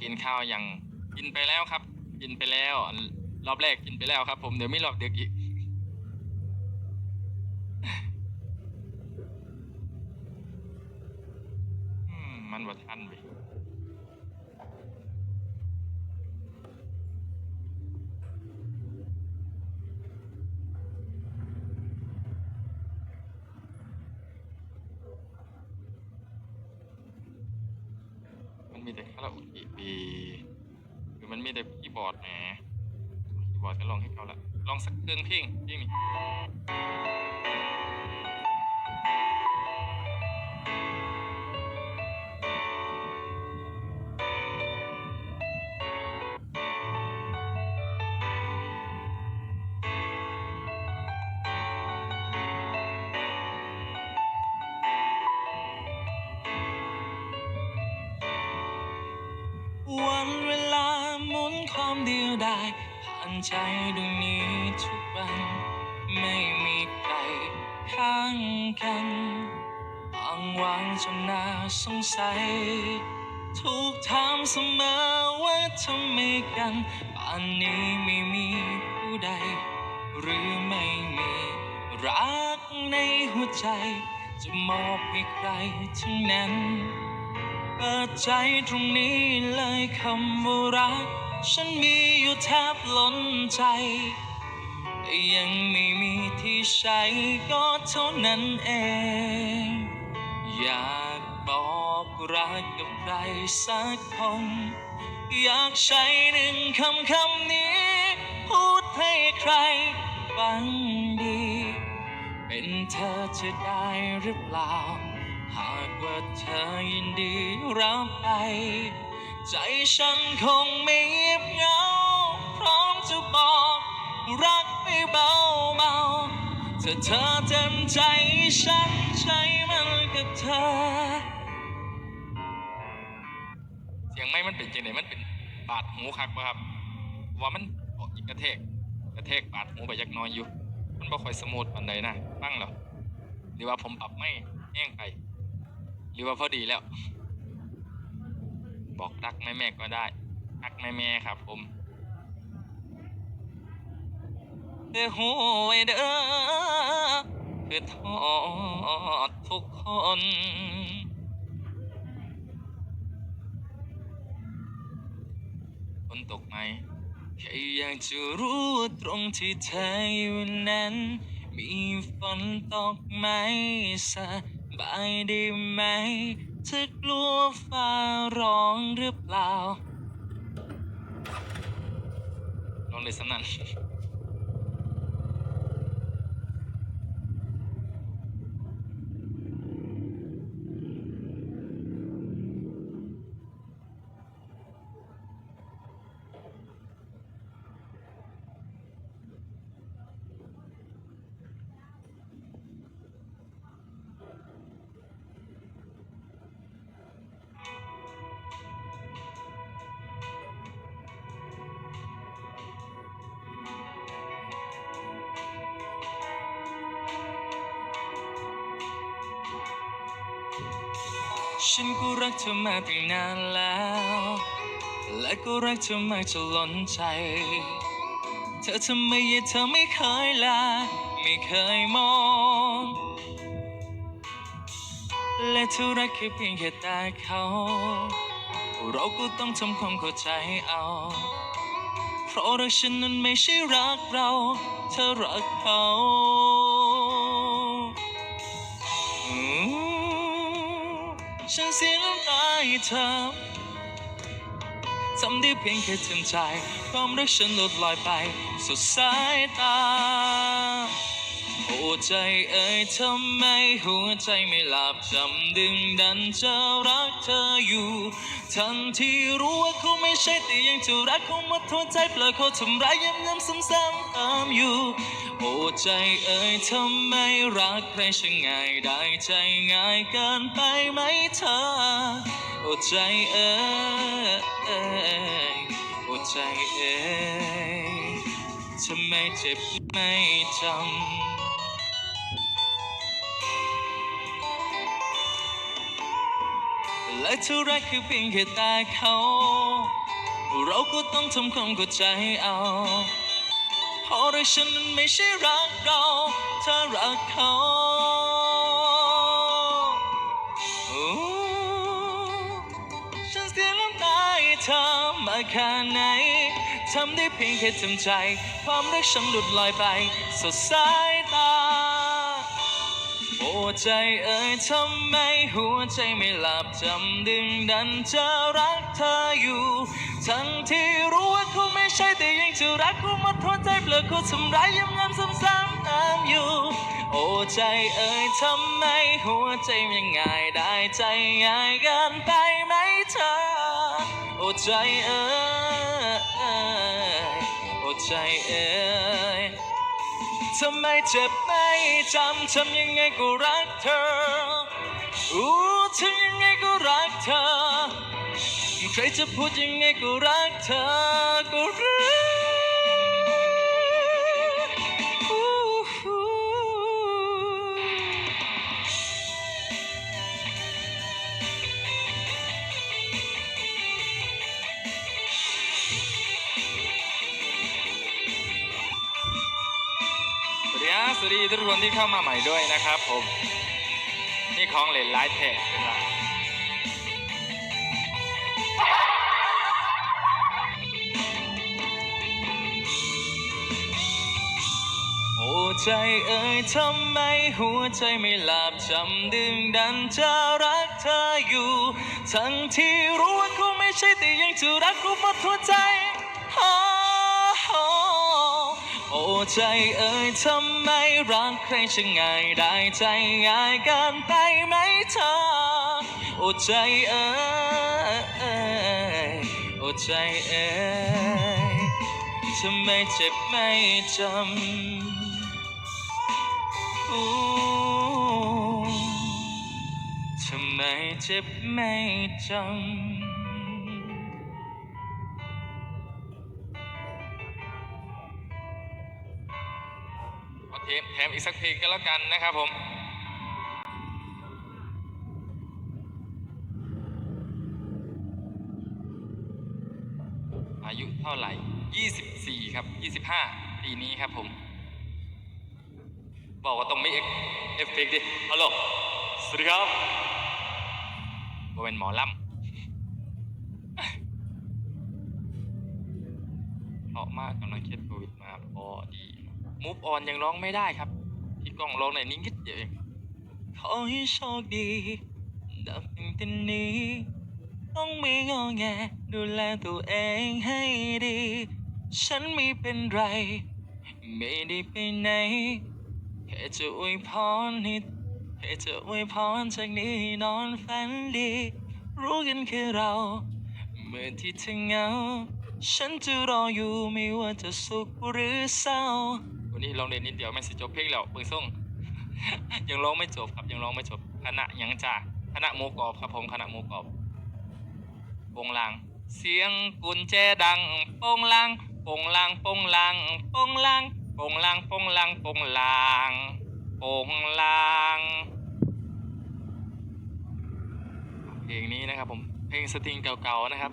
กินข้าวยังกินไปแล้วครับ กินไปแล้ว รอบแรกกินไปแล้วครับ ผมเดี๋ยวไม่รอบเด็กอีกมันบ่ทันไปนมีแต่คาราโอเกะดีหรือมันมีแต่คีย์บอร์ดแหมคีย์บอร์ดก็ลองให้เขาละ ลองสักเครื่องพลงเพลงวันเวลาหมุนความเดียวดายผ่านใจดวงนี้ทุกัน ไม่มีใครข้างกันอ้างวางจนน่าสงสัย ถูกถามเสมอว่าทำไมกันป่านนี้ไม่มีผู้ใด หรือไม่มีรักในหัวใจ จะมอบให้ใครทั้งนั้น เปิดใจตรงนี้เลยคำว่ารัก ฉันมีอยู่แทบล้นใจ ยังไม่มีที่ใช้ก็เท่านั้นเอง อยากบอกรักกับใครสักคน อยากใช้หนึ่งคำคำนี้ พูดให้ใครฟังดี เป็นเธอจะได้หรือเปล่า หากว่าเธอยินดีรับไป ใจฉันคงไม่เงียบเหงาพร้อมจะบอกรัก เบาเบาถ้าเธอเต็มใจฉันใช้มันกับเธอ เสียงไม่มันเป็นจังไดมันเป็นบาดหูคักบ่ครับ ว่ามันออกกระเทกกระเทกบาดหูไปยักน้อยอยู่ มันบ่ค่อยสมูทปานใดนะฟังแล้วหรือว่าผมปรับไม่แห้งไป หรือว่าพอดีแล้ว บอกรักแม่แม่ก็ได้รักแม่แม่ครับผม เด้อ หูไว้เด้อคือทอดทุกคนฝนตกไหมแค่อยากจะรู้ตรงที่เธออยู่นั้น มีฝนตกไหมสบายดีไหมเธอกลัวฟ้าร้องหรือเปล่าลองเลยสำนัน ฉันก็รักเธอมาตั้งนานแล้ว และก็รักเธอมากจนล้นใจ เธอทำไมยังเธอไม่เคยลา ไม่เคยมอง และเธอรักแค่เพียงแค่ตาเขา เราก็ต้องทำความเข้าใจเอา เพราะรักฉันนั้นไม่ใช่รักเรา เธอรักเขา ฉันเสียน้ำตาให้เธอทำได้เพียงแค่ทำใจความรักฉันลดลอยไปสุดสายตา โอ้ใจเอ่ยทำไมหัวใจไม่หลับจำดึงดันจะรักเธออยู่ ทั้งที่รู้ว่าเขาไม่ใช่แต่ยังจะรักเขาหมดหัวใจเปล่าเขาทำร้ายย้ำย้ำซ้ำซ้ำติมอยู่ โอ้ใจเอ่ยทำไมรักใครช่างง่ายได้ใจง่ายเกินไปไหมเธอ โอ้ใจเอ่ยโอ้ใจเอ่ยทำไมเจ็บไม่จำ และเท่ารักคือเพียงแค่ตาเขา เราก็ต้องทำความเข้าใจเอาเพราะรักฉันนั้นไม่ใช่รักเราเธอรักเขาฉันเสียน้ำตาให้เธอมาแค่ไหนทำได้เพียงแค่ทำใจ ความรักฉันหลุดลอยไปสดสาย โอ้ใจเอ่ยทำไมหัวใจไม่หลับจำดึงดันจะรักเธออยู่ ทั้งที่รู้ว่าเขาไม่ใช่แต่ยังจะรักเขามดหัวใจเปลือกเขาทำร้ายย้ำๆซ้ำๆตามอยู่ โอ้ใจเอ่ยทำไมหัวใจมัง่ายได้ใจง่ายเกินไปไหมเธอ โอ้ใจเอ่ยโอ้ใจเอ่ย ทำไมเจ็บไม่จำทำยังไงก็รักเธออู้ทำยังไงก็รักเธอ ใครจะพูดยังไงก็รักเธอ วัสดีฮะสวัสดีทุกคนที่เข้ามาใหม่ด้วยนะครับผม นี่ของเหลนไลท์แท็กเป็นไรโอ้ใจเอ่ยทำไมหัวใจไม่หลับจำดึงดันจะรักเธออยู่ ทั้งที่รู้ว่าเขาไม่ใช่แต่ยังจะรักเขาหมดหัวใจ อ้ใจเอ่ยทำไมรักใครช่างง่ายได้ใจง่ายเกินไปไหมเธอโอ้ใจเอ่ยโอ้ใจเอ่ยทำไมเจ็บไม่จำอู้ทำไมเจ็บไม่จำ มอีกสักเพลงกันแล้วกันนะครับผมอายุเท่าไหร่ 24 ครับ 25 ปีนี้ครับผม บอกว่าต้องมีเอฟเอฟเฟกต์ดิ ฮัลโหล สวัสดีครับว่าเป็นหมอลำเพราะมากกำลังเครียดโควิดมาพอดี มูฟออนยังร้องไม่ได้ครับ พี่ก้องร้องในอยนิดเดียวเองขอให้โชคดีดับตั้งแต่นี้ ต้องม่งอแงดูแลตัวเองให้ดี ฉันไม่เป็นไร ไม่ได้ไปไหนแค่จะอวยพรให้แค่จะอวยพรจากนี้นอนฝันดี รู้กันแค่เราเมื่อที่เธอเหงา ฉันจะรออยู่ไม่ว่าจะสุขหรือเศร้า วันนี้ร้องเด่นนิดเดียวไม่สิจบเพลงแล้วเปิงส่งยังร้องไม่จบครับยังร้องไม่จบคณะยังจ่าคณะหมูกรอบครับผมคณะหมูกรอบปงลางเสียงกุญแจดังปงลางปงลางปงลางปงลางปงลางปงลางปงลางปงลางเพลงนี้นะครับผมเพลงสตริงเก่าๆนะครับ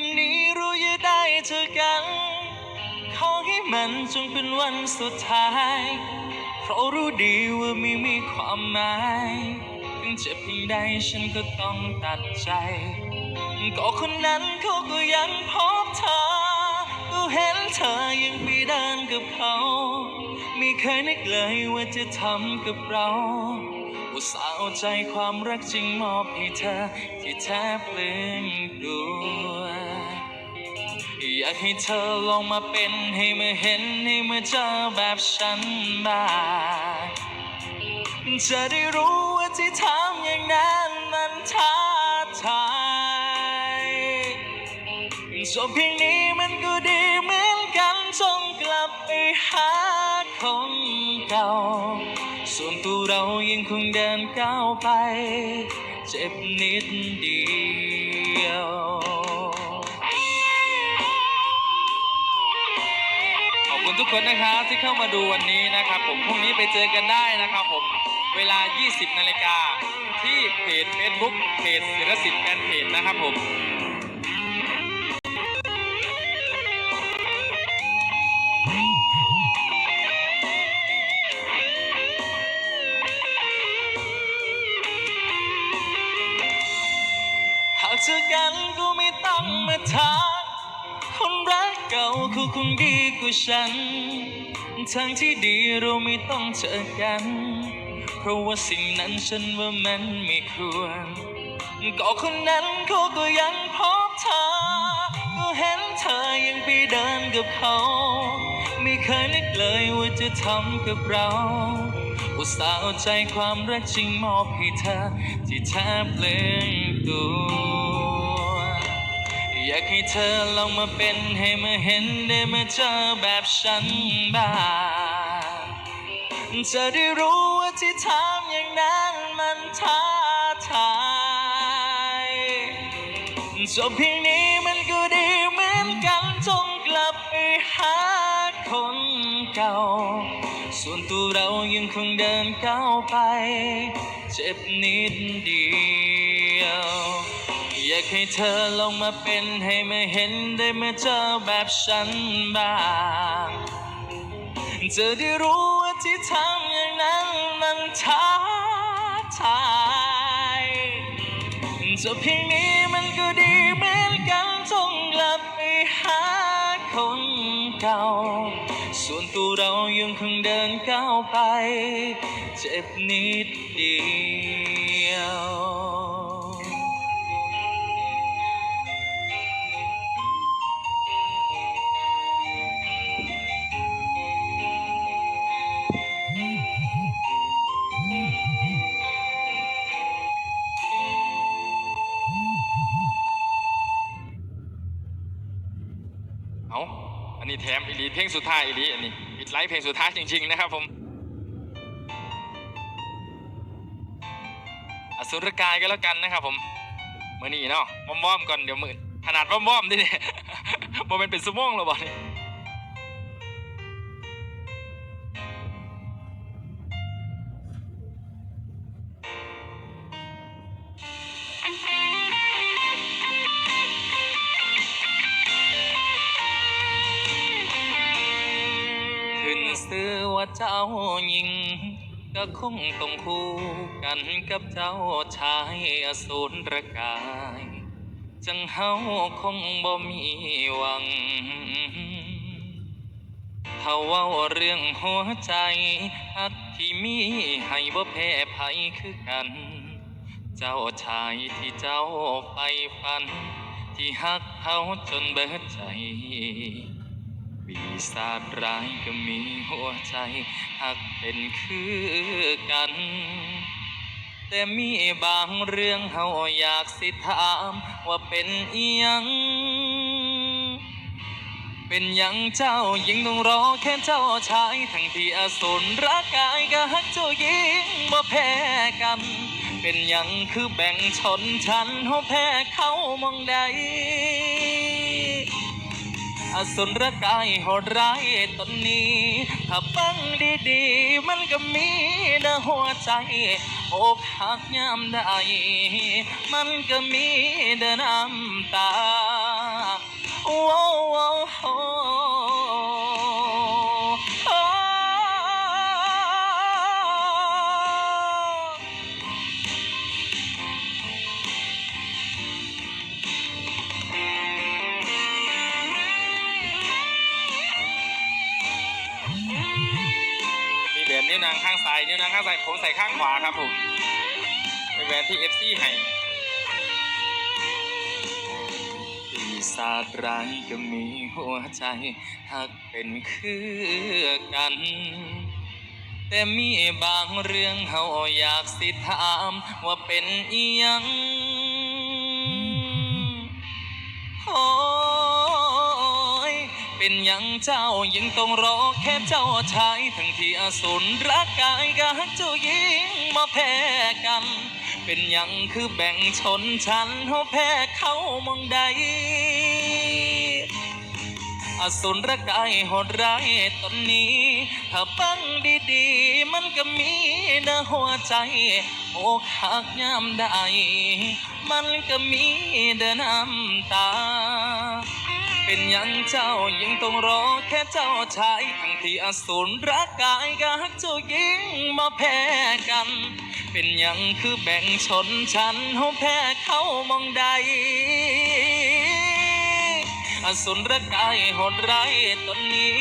ต่อแต่นี้รู้อย่าได้เจอกัน ขอให้มันจงเป็นวันสุดท้าย เพราะรู้ดีว่าไม่มีความหมายถึงเจ็บเพียงใดฉันก็ต้องตัดใจ ก็คนนั้นเขาก็ยังพบเธอ ก็เห็นเธอยังไปเดินกับเขา ไม่เคยนึกเลยว่าจะทำกับเรา อุสาวใจความรักจริงมอบให้เธอ ที่แทบเปลืงดูอยากให้เธอลองมาเป็นให้เมื่อเห็นให้เมื่อเจอแบบฉันบ้างจะได้รู้ว่าที่ทำอย่างนั้นมันท้าทายจบเพียงนี้มันก็ดีเหมือนกันจงกลับไปหาคนเก่า ตัวเรายังคงเดินก้าวไป เจ็บนิดเดียวขอบคุณทุกคนนะครับที่เข้ามาดูวันนี้นะครับผมพรุ่งนี้ไปเจอกันได้นะครับผมเวลา 20 นาฬิกาที่เพจ Facebook เพจศิลสิทธิ์แฟนเพจนะครับผม เก่าเขาคงดีกว่าฉัน ทางที่ดีเราไม่ต้องเจอกัน เพราะว่าสิ่งนั้นฉันว่ามันไม่ควร ก็คนนั้นเขาก็ยังพบเธอ ก็เห็นเธอยังไปเดินกับเขา ไม่เคยนึกเลยว่าจะทำกับเราอุตส่าห์เอาใจความรักจริงมอบให้เธอ ที่แทบเปลืองตัว อยากให้เธอลองมาเป็นให้มาเห็นได้มาเจอแบบฉันบ้างจะได้รู้ว่าที่ทำอย่างนั้นมันท้าทายจบเพียงนี้มันก็ดีเหมือนกันจงกลับไปหาคนเก่า ส่วนตัวเรายังคงเดินก้าวไป เจ็บนิดเดียว อยากให้เธอลองมาเป็นให้มาเห็นได้มาเจอแบบฉันบ้างจะได้รู้ว่าที่ทำอย่างนั้นมันท้าทายจะเพียงนี้มันก็ดีเหมือนกันจงกลับไปหาคนเก่า ส่วนตัวเรายังคงเดินก้าวไป เจ็บนิดเดียว นี้แถมอีลีเพลงสุดท้ายอีลีอันนี้ปิดไลฟ์เพลงสุดท้ายจริง ๆ นะครับผม อสุรกายก็แล้วกันนะครับผมมื่อนี้เนาะมอมๆก่อนเดี๋ยวมือขนาดมอมๆดิเนี่ยโมเมนเป็นสมองแล้วบ่เนี่ย หญิง ก็คงต้องคู่กันกับเจ้าชายอสูรกาย จังเฮาคงบ่มีหวังถ้าว่าเรื่องหัวใจฮักที่มีให้บ่แพ้ภัยคือกัน เจ้าชายที่เจ้าใฝ่ฝัน ที่ฮักเฮาจนเบิดใจ ปีศาจร้ายก็มีหัวใจหักเป็นคือกัน แต่มีบางเรื่องเฮาอยากสิถามว่าเป็นอีหยัง เป็นหยังเจ้าหญิงต้องรอแค่เจ้าชาย ทั้งที่อสูรรักกายก็ฮักเจ้าหญิงบ่แพ้กัน เป็นหยังคือแบ่งชนชั้นเฮาแพ้เขามองใด อสุรกายโหดร้ายตนนี้ ถ้าฟังดีๆ มันก็มีนะหัวใจอกหักยามใดมันก็มีเดน้ำตาว้าวว้าวโอ้โนิ้วนางข้างซ้ายผมใส่ข้างขวาครับผมเป็นแหวนที่เอฟซีให้ปีศาจร้ายก็มีหัวใจหักเป็นคือกัน แต่มีบางเรื่องเฮาอยากสิถามว่าเป็นอีหยัง เป็นยังเจ้ายังต้องรอแค่เจ้าชายทั้งที่อสูรรักกายกับเจ้าหญิงมาแพ้กัน เป็นยังคือแบ่งชนชั้นเฮาแพ้เขามองใดอสูรกายโหดร้ายตนนี้ ถ้าฟังดีๆ มันก็มีในหัวใจอกหักยามใด มันก็มีเดินน้ำตา เป็นยังเจ้ายังต้องรอแค่เจ้าชายทั้งที่อสูรรักกายกับเจ้าหญิงมาแพ้กัน เป็นยังคือแบ่งชนชั้นเฮาแพ้เขามองใดอสุรกายโหดร้ายตนนี้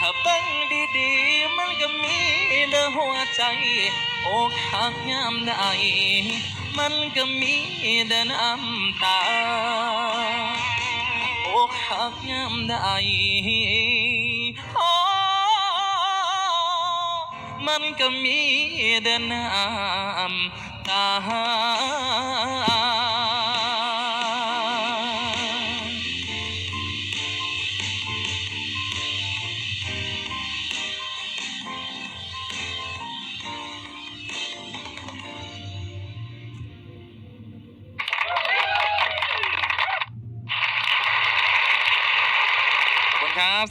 ถ้าเบังดีๆ มันก็มีในหัวใจอกหักยามใดมันก็มีแต่น้ำตา อกหักยามใดอ๋อมันก็มีแต่น้ำตา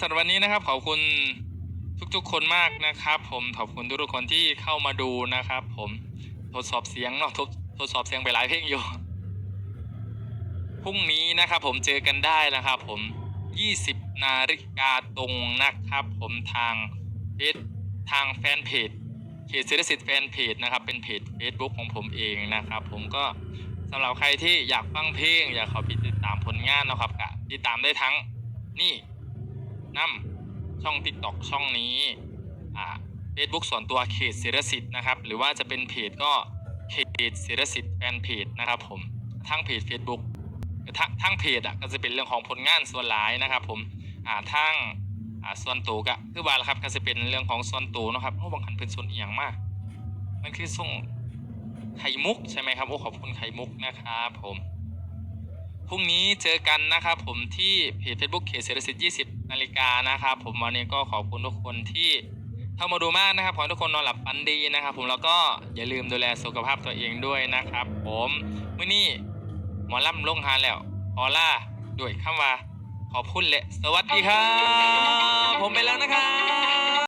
สำหรับวันนี้นะครับ ขอบคุณทุกๆ คนมากนะครับ ผมขอบคุณทุกๆคนที่เข้ามาดูนะครับ ผมทดสอบเสียงเนาะทดทดสอบเสียงไปหลายเพลงอยู่พรุ่งนี้นะครับ ผมเจอกันได้นะครับ ผม 20 นาฬิกาตรงนะครับ ผมทางเฟซทางแฟนเพจเขตเศรษฐศิษย์แฟนเพจนะครับ เป็นเพจ Facebook ของผมเองนะครับ ผมก็สำหรับใครที่อยากฟังเพลง อยากข้าไปติดตามผลงานนะครับก็ติดตามได้ทั้งนี่ นํช่อง TikTok ช่องนี้อ่า Facebook ส่วนตัวเขตเศรษฐศิษย์นะครับ หรือว่าจะเป็นเพจก็เขตเศรษฐศิษย์แฟนเพจนะครับผมทั้งเพจ Facebook ทั้งทั้งเพจอะก็จะเป็นเรื่องของผลงานส่วนหลายนะครับผมอ่าทั้งอ่าส่วนตัวก็คือว่าละครับก็จะเป็นเรื่องของส่วนตัวนะครับโอ้บางคันเป็นส่วนเอียงมาก มันคือส่งไข่มุกใช่ไหมครับโอ้ขอบคุณไข่มุกนะครับผมพรุ่งนี้เจอกันนะครับผมที่เพจ Facebook เขตเศรษฐศิษย์20 นาฬิกานะครับ ผมวันนี้ก็ขอบคุณทุกคนที่เข้ามาดูมากนะครับขอทุกคนนอนหลับฝันดีนะครับ ผมแล้วก็อย่าลืมดูแลสุขภาพตัวเองด้วยนะครับ ผมมื่อนี้หมอลำลงหานแล้วขอล่าด้วยคำว่าขอบคุณและสวัสดีครับ ผมไปแล้วนะครับ